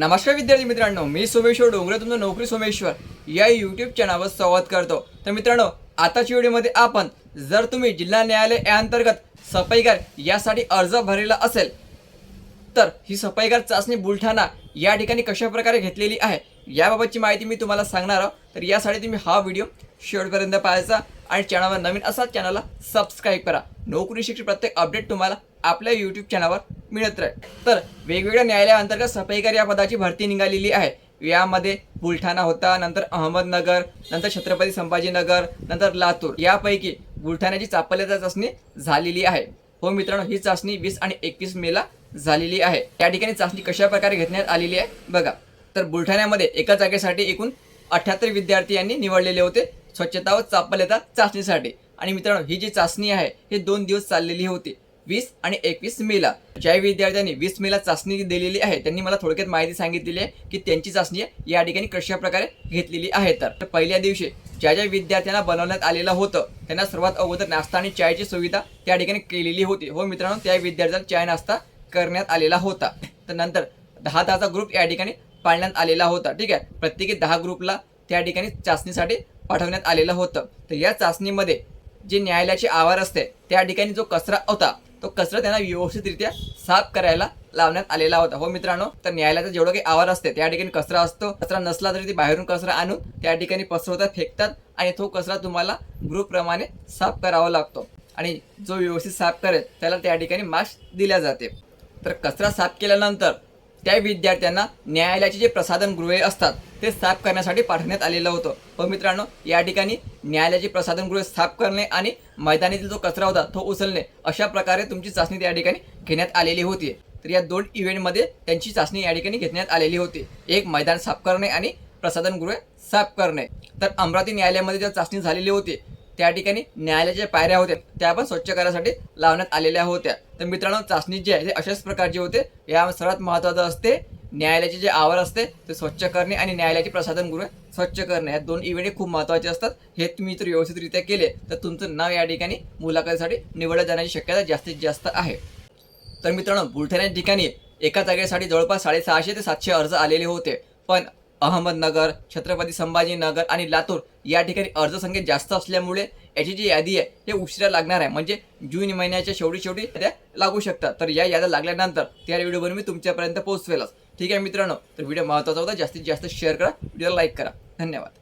नमस्कार विद्यार्थी मित्रांनो मी सोमेश्वर डोंगरे तुमचं नोकरी सोमेश्वर या यूट्यूब चॅनलवर संवाद करतो. तर मित्रांनो आताच्या व्हिडिओमध्ये आपण जर तुम्ही जिल्हा न्यायालय या अंतर्गत सफाईगार यासाठी अर्ज भरलेला असेल तर ही सफाईगार चाचणी बुलढाणा या ठिकाणी कशा प्रकारे घेतलेली आहे याबाबतची माहिती मी तुम्हाला सांगणार आहोत. तर यासाठी तुम्ही हा व्हिडिओ शेवटपर्यंत पाहायचा आणि चॅनलवर नवीन असाच चॅनलला सबस्क्राईब करा. नोकरी शिक्षण प्रत्येक अपडेट तुम्हाला आपल्या यूट्यूब चॅनलवर मिळत राहील. तर वेगवेगळ्या न्यायालयाअंतर्गत सफाईगार या पदाची भरती निघालेली आहे. यामध्ये बुलढाणा होता नंतर अहमदनगर नंतर छत्रपती संभाजीनगर नंतर लातूर. यापैकी बुलढाण्याची चापल्याचा चाचणी झालेली आहे. हो मित्रांनो ही चाचणी वीस आणि एकवीस मेला झालेली आहे. या ठिकाणी चाचणी कशा प्रकारे घेण्यात आलेली आहे? बघा. तर बुलढाण्यामध्ये एका जागेसाठी एकूण अठ्याहत्तर विद्यार्थी यांनी निवडलेले होते स्वच्छता व चापल्यता चाचणीसाठी. आणि मित्रांनो ही जी चाचणी आहे हे दोन दिवस चाललेली होती. वीस आणि एकवीस मेला. ज्या विद्यार्थ्यांनी वीस मेला चाचणी दिलेली आहे त्यांनी मला थोडक्यात माहिती सांगितलेली आहे की त्यांची चाचणी या ठिकाणी कशा प्रकारे घेतलेली आहे तर. तर पहिल्या दिवशी ज्या ज्या विद्यार्थ्यांना बनवण्यात आलेलं होतं त्यांना सर्वात अगोदर नाश्ता आणि चायची सुविधा त्या ठिकाणी केलेली होती. हो मित्रांनो त्या विद्यार्थ्यांना चाय नाश्ता करण्यात आलेला होता. तर नंतर दहा दहाचा ग्रुप या ठिकाणी पाळण्यात आलेला होता. ठीक आहे? प्रत्येकी दहा ग्रुपला त्या ठिकाणी चाचणीसाठी पाठवण्यात आलेलं होतं. तर या चाचणीमध्ये जे न्यायालयाचे आवार असते त्या ठिकाणी जो कचरा होता तो कचरा त्यांना व्यवस्थितरित्या साफ करायला लावण्यात आलेला होता. हो मित्रांनो तर न्यायालयाचा जेवढं काही आवार असते त्या ठिकाणी कचरा असतो. कचरा नसला तरी ते बाहेरून कचरा आणून त्या ठिकाणी पसरवतात फेकतात आणि तो कचरा तुम्हाला ग्रुपप्रमाणे साफ करावा लागतो. आणि जो व्यवस्थित साफ करेल त्याला त्या ठिकाणी मास्क दिल्या जाते. तर कचरा साफ केल्यानंतर त्या विद्यार्थ्यांना न्यायालयाचे जे प्रसाधन गृहे असतात ते साफ करण्यासाठी पाठवण्यात आलेलं होतं. पण मित्रांनो या ठिकाणी न्यायालयाचे प्रसाधन गृहे साफ करणे आणि मैदानातील जो कचरा होता तो उचलणे अशा प्रकारे तुमची चाचणी त्या ठिकाणी घेण्यात आलेली होती. तर या दोन इव्हेंटमध्ये त्यांची चाचणी या ठिकाणी घेण्यात आलेली होती. एक मैदान साफ करणे आणि प्रसाधनगृहे साफ करणे. तर अमरावती न्यायालयामध्ये ज्या चाचणी झालेली होती त्या ठिकाणी न्यायालयाच्या पायऱ्या होत्या त्या पण स्वच्छ करण्यासाठी लावण्यात आलेल्या होत्या. तर मित्रांनो चाचणी जी आहे ते अशाच प्रकारची होते. या सर्वात महत्त्वाचं असते न्यायालयाचे जे आवार असते ते स्वच्छ करणे आणि न्यायालयाचे प्रसाधन गृह स्वच्छ करणे. या दोन इव्हेंट खूप महत्त्वाचे असतात. हे तुम्ही जर व्यवस्थितरित्या केले तर तुमचं नाव या ठिकाणी मुलाखतीसाठी निवडलं जाण्याची शक्यता जास्तीत जास्त आहे. तर मित्रांनो बुलढाणा ठिकाणी एका जागेसाठी जवळपास साडेसहाशे ते सातशे अर्ज आलेले होते. पण अहमदनगर छत्रपती संभाजीनगर आणि लातूर या ठिकाणी अर्ज संख्या जास्त असल्यामुळे याची जी यादी आहे हे उशिरा लागणार आहे. म्हणजे जून महिन्याच्या शेवटी शेवटी त्या लागू शकतात. तर या याद्या लागल्यानंतर त्या व्हिडिओवर मी तुमच्यापर्यंत पोहोचवेलच. ठीक आहे मित्रांनो तर व्हिडिओ महत्त्वाचा होता. जास्तीत जास्त शेअर करा व्हिडिओला लाईक करा. धन्यवाद.